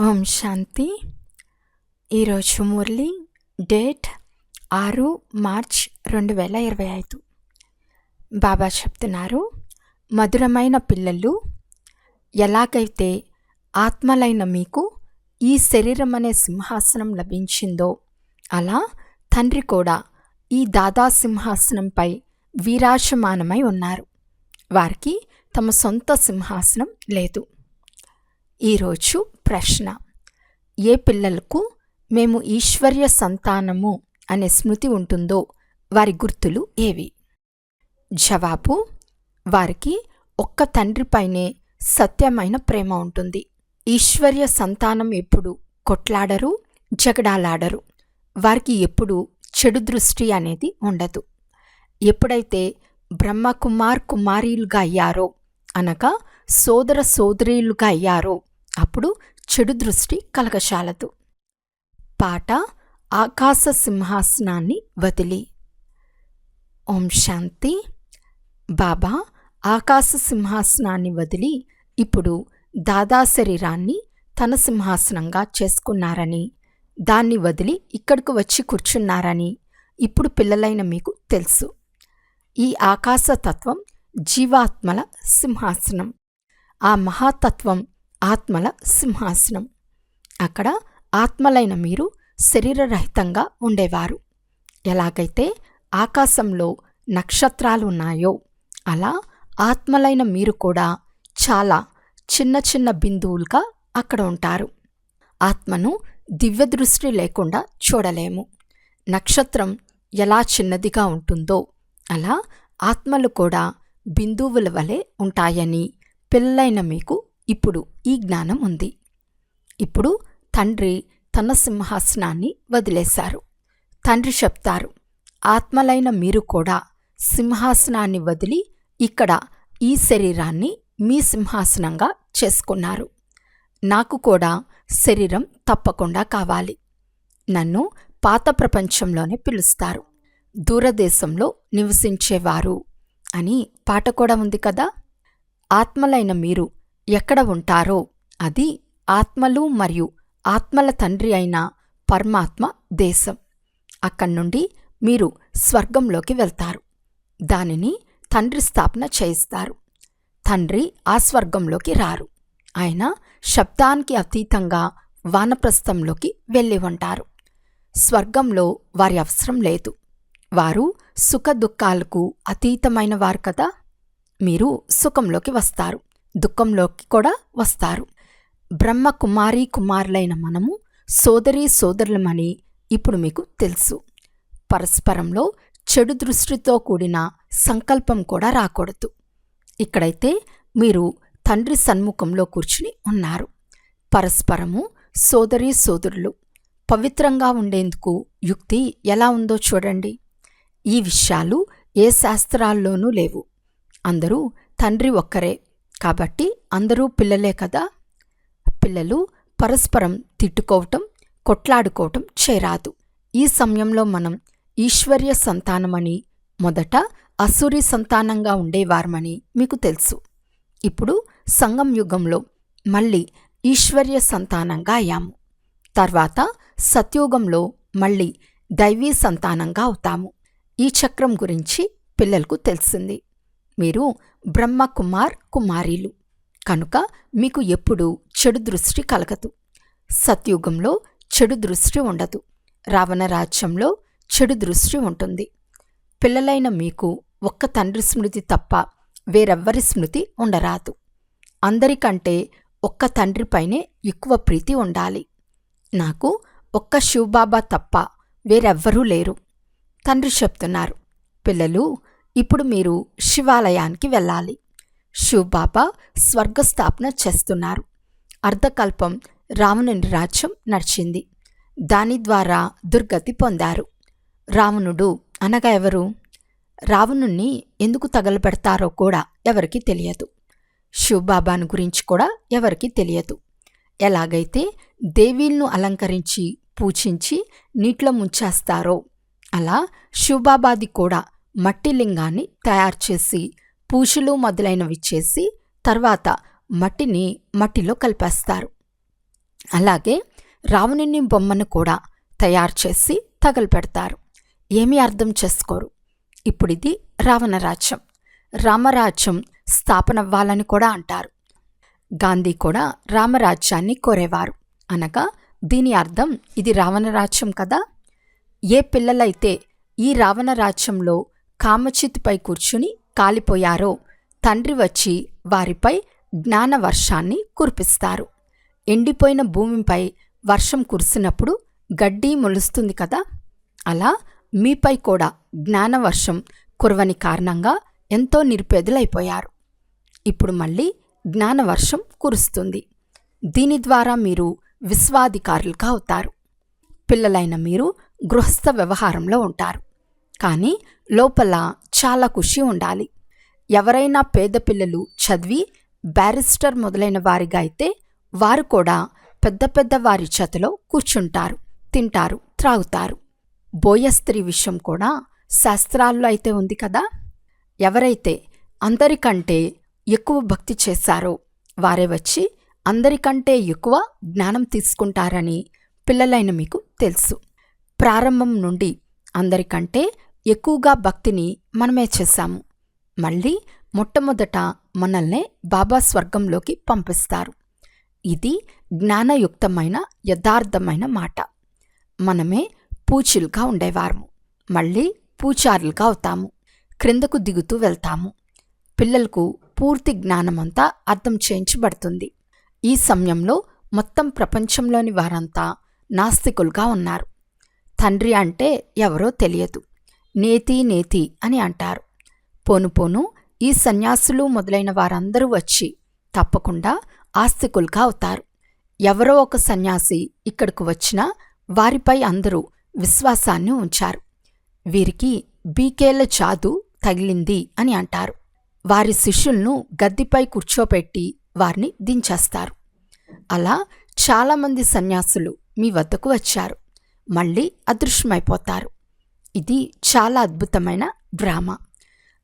ఓం శాంతి. ఈరోజు మురళి డేట్ ఆరు మార్చ్ రెండు వేల ఇరవై ఐదు. బాబా చెప్తున్నారు మధురమైన పిల్లలు ఎలాగైతే ఆత్మలైన మీకు ఈ శరీరం అనే సింహాసనం లభించిందో అలా తండ్రి కూడా ఈ దాదా సింహాసనంపై వీరాశమానమై ఉన్నారు. వారికి తమ సొంత సింహాసనం లేదు. ఈరోజు ప్రశ్న. ఏ పిల్లలకు మేము ఈశ్వర్య సంతానము అనే స్మృతి ఉంటుందో వారి గుర్తులు ఏవి? జవాబు వారికి ఒక్క తండ్రిపైనే సత్యమైన ప్రేమ ఉంటుంది. ఈశ్వర్య సంతానం ఎప్పుడు కొట్లాడరు జగడాలాడరు. వారికి ఎప్పుడు చెడు దృష్టి అనేది ఉండదు. ఎప్పుడైతే బ్రహ్మకుమార్ కుమారీలుగా అయ్యారో అనగా సోదర సోదరీలుగా అయ్యారో. అప్పుడు చెడు దృష్టి కలగశాలదు. పాట ఆకాశ సింహాసనాన్ని వదిలి. ఓం శాంతి. బాబా ఆకాశ సింహాసనాన్ని వదిలి ఇప్పుడు దాదా శరీరాన్ని తన సింహాసనంగా చేసుకున్నారని దాన్ని వదిలి ఇక్కడికి వచ్చి కూర్చున్నారని ఇప్పుడు పిల్లలైన మీకు తెలుసు. ఈ ఆకాశతత్వం జీవాత్మల సింహాసనం. ఆ మహాతత్వం ఆత్మల సింహాసనం. అక్కడ ఆత్మలైన మీరు శరీరరహితంగా ఉండేవారు. ఎలాగైతే ఆకాశంలో నక్షత్రాలు ఉన్నాయో అలా ఆత్మలైన మీరు కూడా చాలా చిన్న చిన్న బిందువులుగా అక్కడ ఉంటారు. ఆత్మను దివ్య దృష్టి లేకుండా చూడలేము. నక్షత్రం ఎలా చిన్నదిగా ఉంటుందో అలా ఆత్మలు కూడా బిందువుల వలె ఉంటాయని పిల్లలైన మీకు ఇప్పుడు ఈ జ్ఞానం ఉంది. ఇప్పుడు తండ్రి తన సింహాసనాన్ని వదిలేశారు. తండ్రి చెప్తారు ఆత్మలైన మీరు కూడా సింహాసనాన్ని వదిలి ఇక్కడ ఈ శరీరాన్ని మీ సింహాసనంగా చేసుకున్నారు. నాకు కూడా శరీరం తప్పకుండా కావాలి. నన్ను పాత ప్రపంచంలోనే పిలుస్తారు. దూరదేశంలో నివసించేవారు అని పాట కూడా ఉంది కదా? ఆత్మలైన మీరు ఎక్కడ ఉంటారో అది ఆత్మలు మరియు ఆత్మల తండ్రి అయిన పరమాత్మ దేశం. అక్కడి నుండి మీరు స్వర్గంలోకి వెళ్తారు. దానిని తండ్రి స్థాపన చేయిస్తారు. తండ్రి ఆ స్వర్గంలోకి రారు. ఆయన శబ్దానికి అతీతంగా వానప్రస్థంలోకి వెళ్ళి ఉంటారు. స్వర్గంలో వారి అవసరం లేదు. వారు సుఖ దుఃఖాలకు అతీతమైన వారు కదా. మీరు సుఖంలోకి వస్తారు దుఃఖంలోకి కూడా వస్తారు. బ్రహ్మ కుమారి కుమారులైన మనము సోదరి సోదరులమని ఇప్పుడు మీకు తెలుసు. పరస్పరంలో చెడు దృష్టితో కూడిన సంకల్పం కూడా రాకూడదు. ఇక్కడైతే మీరు తండ్రి సన్ముఖంలో కూర్చుని ఉన్నారు. పరస్పరము సోదరి సోదరులు. పవిత్రంగా ఉండేందుకు యుక్తి ఎలా ఉందో చూడండి. ఈ విషయాలు ఏ శాస్త్రాల్లోనూ లేవు. అందరూ తండ్రి ఒక్కరే. కాబట్టి అందరూ పిల్లలే కదా. పిల్లలు పరస్పరం తిట్టుకోవటం కొట్లాడుకోవటం చేరాదు ఈ సమయంలో మనం ఈశ్వర్య సంతానమని మొదట అసూరి సంతానంగా ఉండేవారమని మీకు తెలుసు. ఇప్పుడు సంగం యుగంలో మళ్ళీ ఈశ్వర్య సంతానంగా అయ్యాము. తర్వాత సత్యుగంలో మళ్ళీ దైవీ సంతానంగా అవుతాము. ఈ చక్రం గురించి పిల్లలకు తెలిసింది. మీరు బ్రహ్మకుమార్ కుమారీలు. కనుక మీకు ఎప్పుడూ చెడు దృష్టి కలగదు. సత్యుగంలో చెడు దృష్టి ఉండదు. రావణ రాజ్యంలో చెడు దృష్టి ఉంటుంది. పిల్లలైన మీకు ఒక్క తండ్రి స్మృతి తప్ప వేరెవ్వరి స్మృతి ఉండరాదు. అందరికంటే ఒక్క తండ్రిపైనే ఎక్కువ ప్రీతి ఉండాలి. నాకు ఒక్క శివబాబా తప్ప వేరెవ్వరూ లేరు. తండ్రి చెప్తున్నారు పిల్లలు ఇప్పుడు మీరు శివాలయానికి వెళ్ళాలి. శివబాబా స్వర్గస్థాపన చేస్తున్నారు. అర్ధకల్పం రావణుని రాజ్యం నడిచింది. దాని ద్వారా దుర్గతి పొందారు. రావణుడు అనగా ఎవరు? రావణుణ్ణి ఎందుకు తగలబెడతారో కూడా ఎవరికి తెలియదు. శివబాబాను గురించి కూడా ఎవరికి తెలియదు. ఎలాగైతే దేవీలను అలంకరించి పూజించి నీటిలో ముంచేస్తారో అలా శివబాబాది కూడా మట్టి లింగాన్ని తయారు చేసి పూజలు మొదలైనవి చేసి తర్వాత మట్టిని మట్టిలో కలిపేస్తారు. అలాగే రావణుని బొమ్మను కూడా తయారు చేసి తగలపెడతారు. ఏమీ అర్థం చేసుకోరు. ఇప్పుడు ఇది రావణరాజ్యం. రామరాజ్యం స్థాపనవ్వాలని కూడా అంటారు. గాంధీ కూడా రామరాజ్యాన్ని కోరేవారు. అనగా దీని అర్థం ఇది రావణరాజ్యం కదా? ఏ పిల్లలైతే ఈ రావణరాజ్యంలో కామచిత్పై కూర్చుని కాలిపోయారో. తండ్రి వచ్చి వారిపై జ్ఞాన వర్షాన్ని కురిపిస్తారు. ఎండిపోయిన భూమిపై వర్షం కురిసినప్పుడు గడ్డి మొలుస్తుంది కదా? అలా మీపై కూడా జ్ఞానవర్షం కురవని కారణంగా ఎంతో నిరుపేదలైపోయారు. ఇప్పుడు మళ్ళీ జ్ఞానవర్షం కురుస్తుంది. దీని ద్వారా మీరు విశ్వాధికారులుగా అవుతారు. పిల్లలైన మీరు గృహస్థ వ్యవహారంలో ఉంటారు. కానీ లోపల చాలా ఖుషి ఉండాలి. ఎవరైనా పేద పిల్లలు చదివి బ్యారిస్టర్ మొదలైన వారిగా అయితే వారు కూడా పెద్ద పెద్ద వారి చేతిలో కూర్చుంటారు తింటారు త్రాగుతారు. బోయ స్త్రీ విషయం కూడా శాస్త్రాల్లో అయితే ఉంది కదా? ఎవరైతే అందరికంటే ఎక్కువ భక్తి చేశారో వారే వచ్చి అందరికంటే ఎక్కువ జ్ఞానం తీసుకుంటారని పిల్లలైన మీకు తెలుసు. ప్రారంభం నుండి అందరికంటే ఎక్కువగా భక్తిని మనమే చేశాము. మళ్ళీ మొట్టమొదట మనల్నే బాబా స్వర్గంలోకి పంపిస్తారు. ఇది జ్ఞానయుక్తమైన యథార్థమైన మాట. మనమే పూచిలుగా ఉండేవారము. మళ్ళీ పూచారులుగా అవుతాము. క్రిందకు దిగుతూ వెళ్తాము. పిల్లలకు పూర్తి జ్ఞానమంతా అర్థం చేయించబడుతుంది. ఈ సమయంలో మొత్తం ప్రపంచంలోని వారంతా నాస్తికులుగా ఉన్నారు. తండ్రి అంటే ఎవరో తెలియదు. నేతి నేతి అని అంటారు. పోను పోను ఈ సన్యాసులు మొదలైన వారందరూ వచ్చి తప్పకుండా ఆస్తికులుగా అవుతారు. ఎవరో ఒక సన్యాసి ఇక్కడకు వచ్చినా వారిపై అందరూ విశ్వాసాన్ని ఉంచారు. వీరికి బీకేల చాదు తగిలింది అని అంటారు. వారి శిష్యులను గద్దిపై కూర్చోపెట్టి వారిని దించేస్తారు. అలా చాలామంది సన్యాసులు మీ వద్దకు వచ్చారు. మళ్ళీ అదృశ్యమైపోతారు. ఇది చాలా అద్భుతమైన డ్రామా.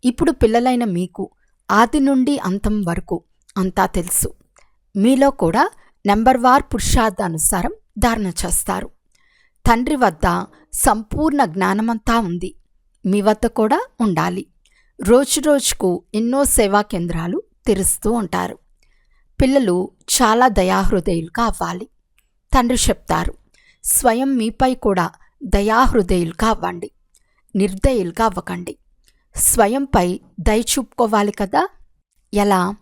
ఇప్పుడు పిల్లలైన మీకు ఆది నుండి అంతం వరకు అంతా తెలుసు. మీలో కూడా నెంబర్ వార్ పురుషార్థానుసారం ధారణ చేస్తారు. తండ్రి వద్ద సంపూర్ణ జ్ఞానమంతా ఉంది. మీ వద్ద కూడా ఉండాలి. రోజురోజుకు ఎన్నో సేవా కేంద్రాలు తెరుస్తూ ఉంటారు. పిల్లలు చాలా దయాహృదయులుగా అవ్వాలి. తండ్రి చెప్తారు స్వయం మీపై కూడా దయాహృదయులుగా అవ్వండి. నిర్దయులుగా అవ్వకండి. స్వయంపై దయ చూపుకోవాలి కదా? ఎలా?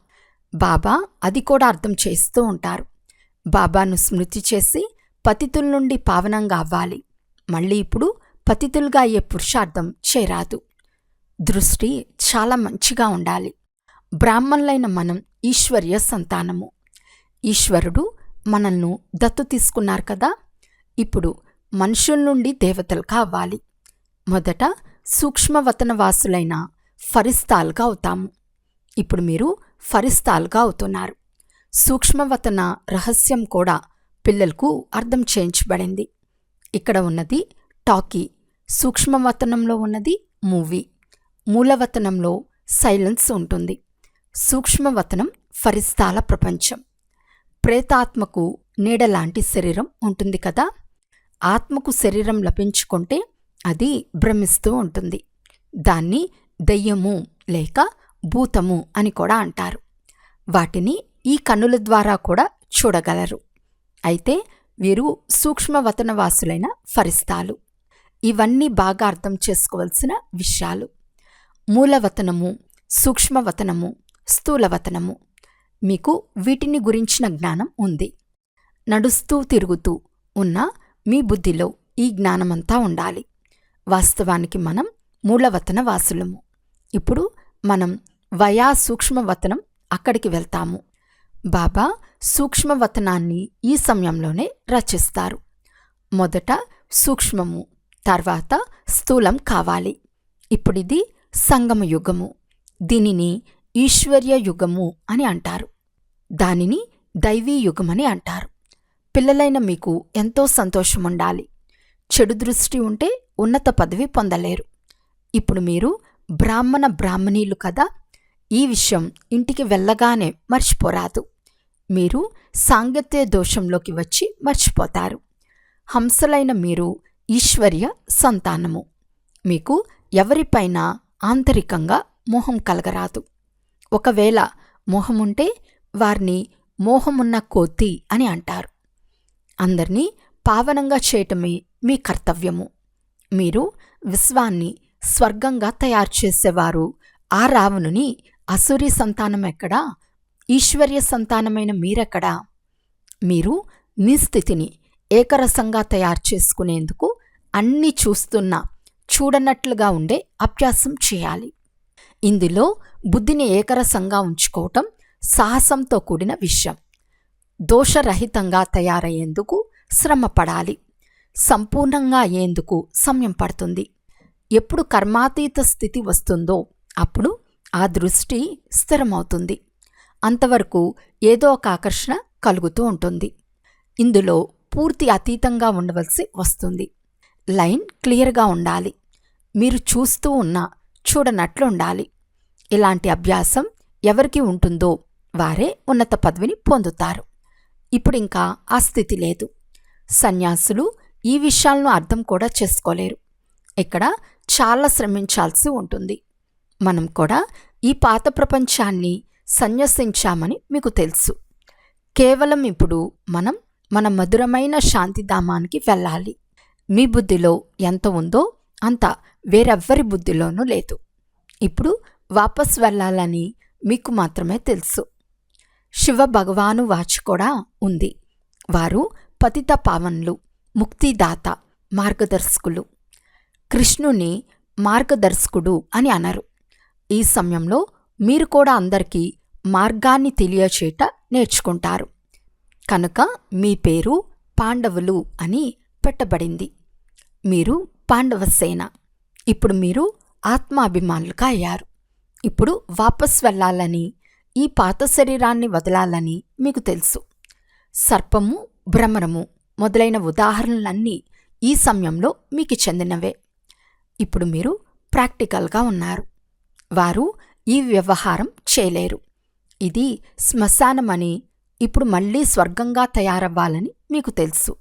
బాబా అది కూడా అర్థం చేస్తూ ఉంటారు. బాబాను స్మృతి చేసి పతితుల నుండి పావనంగా అవ్వాలి. మళ్ళీ ఇప్పుడు పతితులుగా అయ్యే పురుషార్థం చేరాదు. దృష్టి చాలా మంచిగా ఉండాలి. బ్రాహ్మణులైన మనం ఈశ్వర్య సంతానము. ఈశ్వరుడు మనల్ని దత్తు తీసుకున్నారు కదా? ఇప్పుడు మనుషుల నుండి దేవతలుగా అవ్వాలి. మొదట సూక్ష్మవతన వాసులైన ఫరిస్తాలుగా అవుతాము. ఇప్పుడు మీరు ఫరిస్తాలుగా అవుతున్నారు. సూక్ష్మవతన రహస్యం కూడా పిల్లలకు అర్థం చేయించబడింది. ఇక్కడ ఉన్నది టాకీ. సూక్ష్మవతనంలో ఉన్నది మూవీ. మూలవతనంలో సైలెన్స్ ఉంటుంది. సూక్ష్మవతనం ఫరిస్తాల ప్రపంచం. ప్రేతాత్మకు నీడలాంటి శరీరం ఉంటుంది కదా? ఆత్మకు శరీరం లభించుకుంటే అది భ్రమిస్తూ ఉంటుంది. దాన్ని దయ్యము లేక భూతము అని కూడా అంటారు. వాటిని ఈ కన్నుల ద్వారా కూడా చూడగలరు. అయితే వీరు సూక్ష్మవతనవాసులైన ఫరిస్తాలు. ఇవన్నీ బాగా అర్థం చేసుకోవలసిన విషయాలు. మూలవతనము సూక్ష్మవతనము స్థూలవతనము మీకు వీటిని గురించిన జ్ఞానం ఉంది. నడుస్తూ తిరుగుతూ ఉన్న మీ బుద్ధిలో ఈ జ్ఞానమంతా ఉండాలి. వాస్తవానికి మనం మూలవతన వాసులము. ఇప్పుడు మనం వయా సూక్ష్మవతనం అక్కడికి వెళ్తాము. బాబా సూక్ష్మవతనాన్ని ఈ సమయంలోనే రచిస్తారు. మొదట సూక్ష్మము తర్వాత స్థూలం కావాలి. ఇప్పుడిది సంగమ యుగము. దీనిని ఈశ్వర్య యుగము అని అంటారు. దానిని దైవీ యుగమని అంటారు. పిల్లలైన మీకు ఎంతో సంతోషం ఉండాలి చెడు దృష్టి ఉంటే ఉన్నత పదవి పొందలేరు. ఇప్పుడు మీరు బ్రాహ్మణ బ్రాహ్మణీలు కదా ఈ విషయం ఇంటికి వెళ్ళగానే మర్చిపోరాదు. మీరు సాంగత్య దోషంలోకి వచ్చి మర్చిపోతారు. హంసలైన మీరు ఈశ్వర్య సంతానము. మీకు ఎవరిపైన ఆంతరికంగా మోహం కలగరాదు. ఒకవేళ మోహముంటే వారిని మోహమున్న కోతి అని అంటారు. అందరినీ పావనంగా చేయటమే మీ కర్తవ్యము. మీరు విశ్వాన్ని స్వర్గంగా తయారు చేసేవారు. ఆ రావణుని అసూరి సంతానం ఎక్కడా? ఈశ్వర్య సంతానమైన మీరెక్కడా? మీరు మీ స్థితిని ఏకరసంగా తయారు చేసుకునేందుకు అన్నీ చూస్తున్నా చూడనట్లుగా ఉండే అభ్యాసం చేయాలి. ఇందులో బుద్ధిని ఏకరసంగా ఉంచుకోవటం సాహసంతో కూడిన విషయం. దోషరహితంగా తయారయ్యేందుకు శ్రమపడాలి. సంపూర్ణంగా అయ్యేందుకు సమయం పడుతుంది. ఎప్పుడు కర్మాతీత స్థితి వస్తుందో అప్పుడు ఆ దృష్టి స్థిరమవుతుంది. అంతవరకు ఏదో ఒక ఆకర్షణ కలుగుతూ ఉంటుంది. ఇందులో పూర్తి అతీతంగా ఉండవలసి వస్తుంది. లైన్ క్లియర్గా ఉండాలి. మీరు చూస్తూ ఉన్నా చూడనట్లు ఉండాలి. ఇలాంటి అభ్యాసం ఎవరికి ఉంటుందో వారే ఉన్నత పదవిని పొందుతారు. ఇప్పుడు ఇంకా ఆ స్థితి లేదు. సన్యాసులు ఈ విషయాలను అర్థం కూడా చేసుకోలేరు. ఇక్కడ చాలా శ్రమించాల్సి ఉంటుంది. మనం కూడా ఈ పాత ప్రపంచాన్ని సన్యసించామని మీకు తెలుసు. కేవలం ఇప్పుడు మనం మన మధురమైన శాంతిధామానికి వెళ్ళాలి. మీ బుద్ధిలో ఎంత ఉందో అంత వేరెవ్వరి బుద్ధిలోనూ లేదు. ఇప్పుడు వాపస్ వెళ్ళాలని మీకు మాత్రమే తెలుసు. శివ భగవాను వాచ్ కూడా ఉంది. వారు పతిత పావన్లు. ముక్తిదాత మార్గదర్శకులు. కృష్ణుని మార్గదర్శకుడు అని అనరు. ఈ సమయంలో మీరు కూడా అందరికీ మార్గాన్ని తెలియచేట నేర్చుకుంటారు. కనుక మీ పేరు పాండవులు అని పెట్టబడింది. మీరు పాండవ సేన. ఇప్పుడు మీరు ఆత్మాభిమానులుగా అయ్యారు. ఇప్పుడు వాపస్ వెళ్ళాలని ఈ పాత శరీరాన్ని వదలాలని మీకు తెలుసు. సర్పము భ్రమరము మొదలైన ఉదాహరణలన్నీ ఈ సమయంలో మీకు చెందినవే. ఇప్పుడు మీరు ప్రాక్టికల్గా ఉన్నారు. వారు ఈ వ్యవహారం చేయలేరు. ఇది శ్మశానమని ఇప్పుడు మళ్ళీ స్వర్గంగా తయారవ్వాలని మీకు తెలుసు.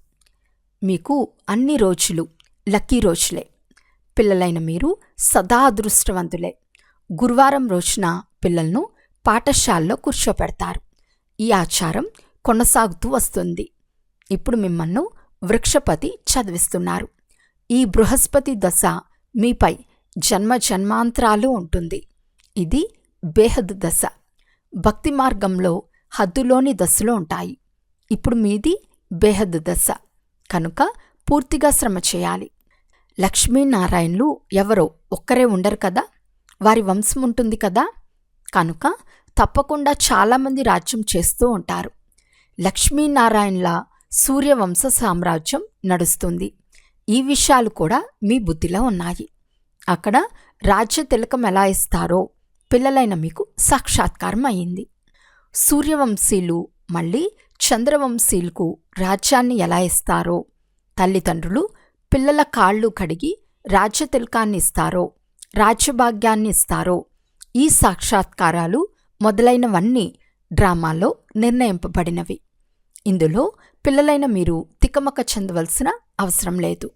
మీకు అన్ని రోజులు లక్కీ రోజులే. పిల్లలైన మీరు సదా అదృష్టవంతులే. గురువారం రోజున పిల్లలను పాఠశాలలో కూర్చోపెడతారు. ఈ ఆచారం కొనసాగుతూ వస్తుంది. ఇప్పుడు మిమ్మల్ని వృక్షపతి చదివిస్తున్నారు. ఈ బృహస్పతి దశ మీపై జన్మ జన్మాంతరాలు ఉంటుంది. ఇది బేహద్ దశ. భక్తి మార్గంలో హద్దులోని దశలు ఉంటాయి. ఇప్పుడు మీది బేహద్ దశ. కనుక పూర్తిగా శ్రమ చేయాలి. లక్ష్మీనారాయణలు ఎవరో ఒక్కరే ఉండరు కదా? వారి వంశం ఉంటుంది కదా? కనుక తప్పకుండా చాలామంది రాజ్యం చేస్తూ ఉంటారు. లక్ష్మీనారాయణల సూర్యవంశ సామ్రాజ్యం నడుస్తుంది. ఈ విషయాలు కూడా మీ బుద్ధిలో ఉన్నాయి. అక్కడ రాజ్య తిలకం ఎలా ఇస్తారో పిల్లలైన మీకు సాక్షాత్కారం అయింది. సూర్యవంశీలు మళ్ళీ చంద్రవంశీలకు రాజ్యాన్ని ఎలా ఇస్తారో తల్లిదండ్రులు పిల్లల కాళ్ళు కడిగి రాజ్య తిలకాన్ని ఇస్తారో రాజ్యభాగ్యాన్ని ఇస్తారో ఈ సాక్షాత్కారాలు మొదలైనవన్నీ డ్రామాలో నిర్ణయింపబడినవి. ఇందులో పిల్లలైన మీరు తికమక చెందవలసిన అవసరం లేదు.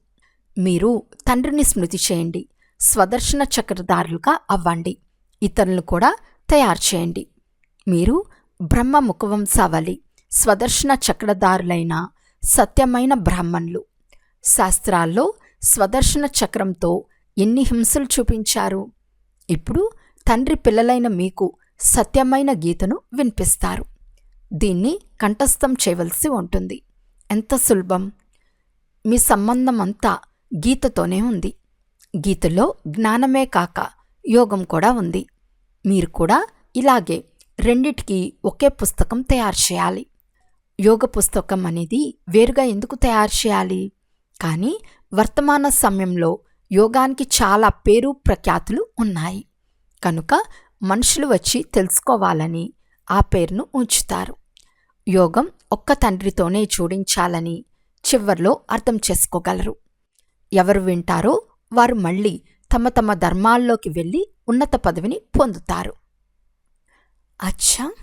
మీరు తండ్రిని స్మృతి చేయండి. స్వదర్శన చక్రధారులుగా అవ్వండి. ఇతరులను కూడా తయారు చేయండి. మీరు బ్రహ్మ ముఖవంశావళి స్వదర్శన చక్రధారులైన సత్యమైన బ్రాహ్మణులు. శాస్త్రాల్లో స్వదర్శన చక్రంతో ఎన్ని హింసలు చూపించారు? ఇప్పుడు తండ్రి పిల్లలైన మీకు సత్యమైన గీతను వినిపిస్తారు. దీన్ని కంఠస్థం చేయవలసి ఉంటుంది. ఎంత సులభం? మీ సంబంధం అంతా గీతతోనే ఉంది. గీతలో జ్ఞానమే కాక యోగం కూడా ఉంది. మీరు కూడా ఇలాగే రెండిటికి ఒకే పుస్తకం తయారు చేయాలి. యోగ పుస్తకం అనేది వేరుగా ఎందుకు తయారు చేయాలి? కానీ వర్తమాన సమయంలో యోగానికి చాలా పేరు ప్రఖ్యాతులు ఉన్నాయి. కనుక మనుషులు వచ్చి తెలుసుకోవాలని ఆ పేరును ఉంచుతారు. యోగం ఒక్క తండ్రితోనే జోడించాలని చివర్లో అర్థం చేసుకోగలరు. ఎవరు వింటారో వారు మళ్ళీ తమ తమ ధర్మాల్లోకి వెళ్ళి ఉన్నత పదవిని పొందుతారు. అచ్చా!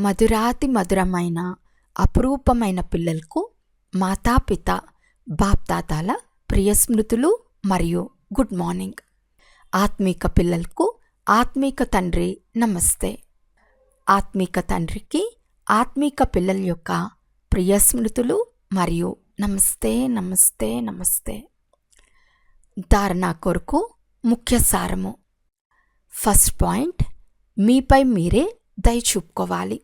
మధురాతి మధురమైన అపురూపమైన పిల్లలకు మాతాపిత బాప్దాదాల ప్రియ స్మృతులు మరియు గుడ్ మార్నింగ్. ఆత్మీక పిల్లలకు ఆత్మీక తండ్రి నమస్తే. ఆత్మీక తండ్రికి ఆత్మీక పిల్లల యొక్క ప్రియ స్మృతులు మరియు నమస్తే నమస్తే నమస్తే. ధారణ కొరకు ముఖ్య సారము. ఫస్ట్ పాయింట్ మీపై మీరే దయ చూపుకోవాలి.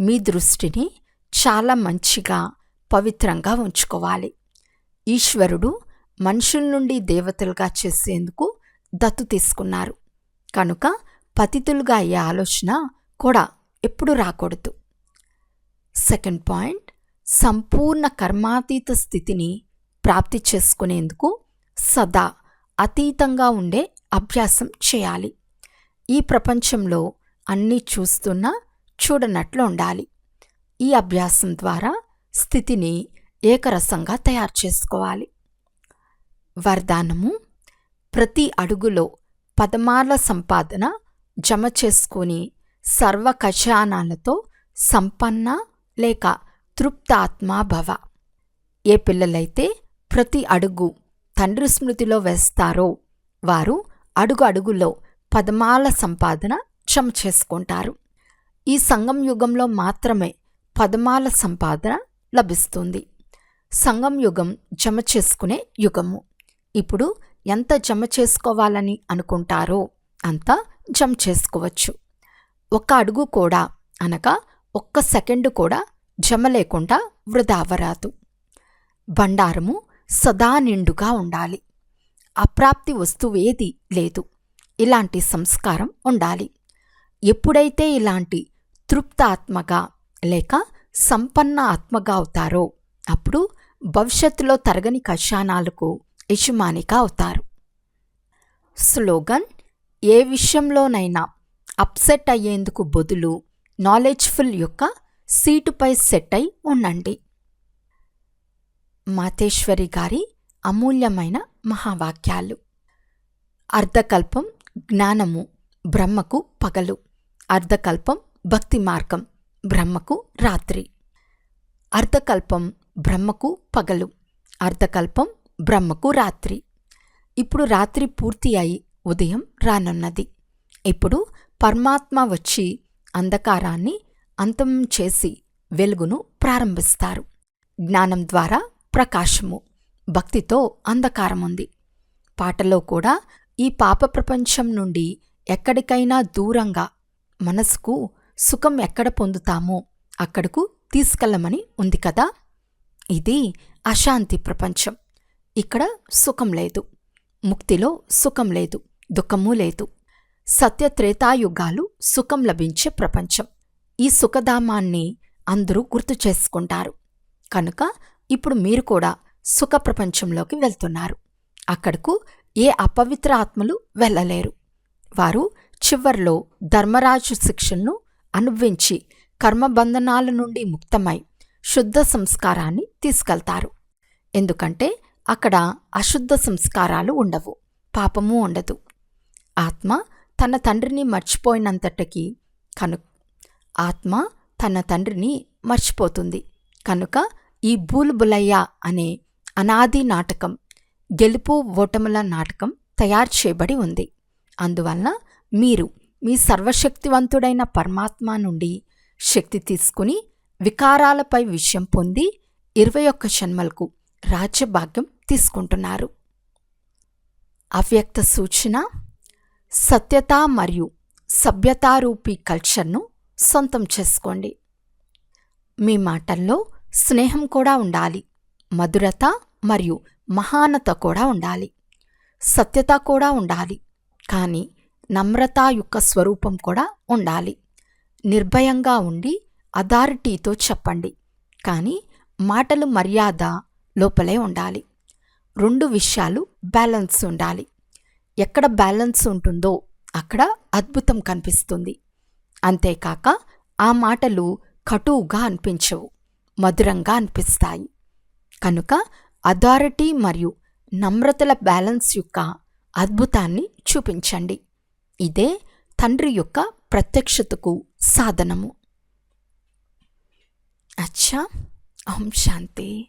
మీ దృష్టిని చాలా మంచిగా పవిత్రంగా ఉంచుకోవాలి. ఈశ్వరుడు మనుషుల నుండి దేవతలుగా చేసేందుకు దత్తు తీసుకున్నారు. కనుక పతితులుగా అయ్యే ఆలోచన కూడా ఎప్పుడు రాకూడదు. సెకండ్ పాయింట్ సంపూర్ణ కర్మాతీత స్థితిని ప్రాప్తి చేసుకునేందుకు సదా అతీతంగా ఉండే అభ్యాసం చేయాలి. ఈ ప్రపంచంలో అన్నీ చూస్తున్నా చూడనట్లు ఉండాలి. ఈ అభ్యాసం ద్వారా స్థితిని ఏకరసంగా తయారు చేసుకోవాలి. వరదానము ప్రతి అడుగులో పదమార్ల సంపాదన జమ చేసుకుని సర్వ ఖజానాలతో సంపన్న లేక తృప్తాత్మా భవ. ఏ పిల్లలైతే ప్రతి అడుగు తండ్రి స్మృతిలో వేస్తారో వారు అడుగు అడుగులో పదమాల సంపాదన జమ చేసుకుంటారు. ఈ సంగం యుగంలో మాత్రమే పదమాల సంపాదన లభిస్తుంది. సంగం యుగం జమ చేసుకునే యుగము. ఇప్పుడు ఎంత జమ చేసుకోవాలని అనుకుంటారో అంత జమ చేసుకోవచ్చు. ఒక అడుగు కూడా అనగా ఒక్క సెకండు కూడా జమ లేకుండా వృధా బండారము సదా నిండుగా ఉండాలి. అప్రాప్తి వస్తువేది లేదు. ఇలాంటి సంస్కారం ఉండాలి. ఎప్పుడైతే ఇలాంటి తృప్తాత్మగా లేక సంపన్న ఆత్మగా అవుతారో అప్పుడు భవిష్యత్తులో తరగని కషానాలకు యజమానిగా అవుతారు. స్లోగన్ ఏ విషయంలోనైనా అప్సెట్ అయ్యేందుకు బదులు నాలెడ్జ్ఫుల్ యొక్క సీటుపై సెట్ అయి ఉండండి. మాతేశ్వరి గారి అమూల్యమైన మహావాక్యాలు. అర్ధకల్పం జ్ఞానము బ్రహ్మకు పగలు. అర్ధకల్పం భక్తి మార్గం బ్రహ్మకు రాత్రి. అర్ధకల్పం బ్రహ్మకు పగలు. అర్ధకల్పం బ్రహ్మకు రాత్రి. ఇప్పుడు రాత్రి పూర్తి అయి ఉదయం రానున్నది. ఇప్పుడు పరమాత్మ వచ్చి అంధకారాన్ని అంతం చేసి వెలుగును ప్రారంభిస్తారు. జ్ఞానం ద్వారా ప్రకాశము భక్తితో అంధకారముంది. పాటలో కూడా ఈ పాప ప్రపంచం నుండి ఎక్కడికైనా దూరంగా మనసుకు సుఖం ఎక్కడ పొందుతామో అక్కడకు తీసుకెళ్ళమని ఉంది కదా? ఇది అశాంతి ప్రపంచం. ఇక్కడ సుఖం లేదు. ముక్తిలో సుఖం లేదు. దుఃఖము లేదు. సత్య త్రేతాయుగాలు సుఖం లభించే ప్రపంచం. ఈ సుఖధామాన్ని అందరూ గుర్తు చేసుకుంటారు. కనుక ఇప్పుడు మీరు కూడా సుఖ ప్రపంచంలోకి వెళ్తున్నారు. అక్కడకు ఏ అపవిత్ర ఆత్మలు వెళ్ళలేరు. వారు చివర్లో ధర్మరాజు శిక్షను అనుభవించి కర్మబంధనాల నుండి ముక్తమై శుద్ధ సంస్కారాన్ని తీసుకెళ్తారు. ఎందుకంటే అక్కడ అశుద్ధ సంస్కారాలు ఉండవు. పాపము ఉండదు. ఆత్మ తన తండ్రిని మర్చిపోయినంతటికి కను ఆత్మ తన తండ్రిని మర్చిపోతుంది. కనుక ఈ బూల్బులయ్య అనే అనాది నాటకం గెలుపు ఓటముల నాటకం తయారు చేయబడి ఉంది. అందువలన మీరు మీ సర్వశక్తివంతుడైన పరమాత్మ నుండి శక్తి తీసుకుని వికారాలపై విషయం పొంది ఇరవై ఒక్క జన్మలకు రాజ్యభాగ్యం తీసుకుంటున్నారు. అవ్యక్త సూచన సత్యత మరియు సభ్యతారూపీ కల్చర్ను సొంతం చేసుకోండి. మీ మాటల్లో స్నేహం కూడా ఉండాలి. మధురత మరియు మహానత కూడా ఉండాలి. సత్యత కూడా ఉండాలి. కానీ నమ్రత యొక్క స్వరూపం కూడా ఉండాలి. నిర్భయంగా ఉండి అథారిటీతో చెప్పండి. కానీ మాటలు మర్యాద లోపలే ఉండాలి. రెండు విషయాలు బ్యాలెన్స్ ఉండాలి. ఎక్కడ బ్యాలెన్స్ ఉంటుందో అక్కడ అద్భుతం కనిపిస్తుంది. అంతేకాక ఆ మాటలు కటువుగా అనిపించవు మధురంగా అనిపిస్తాయి. కనుక అథారిటీ మరియు నమ్రతల బ్యాలెన్స్ యొక్క అద్భుతాన్ని చూపించండి. ఇదే తండ్రి యొక్క ప్రత్యక్షతకు సాధనము. అచ్చా! ఓం శాంతి.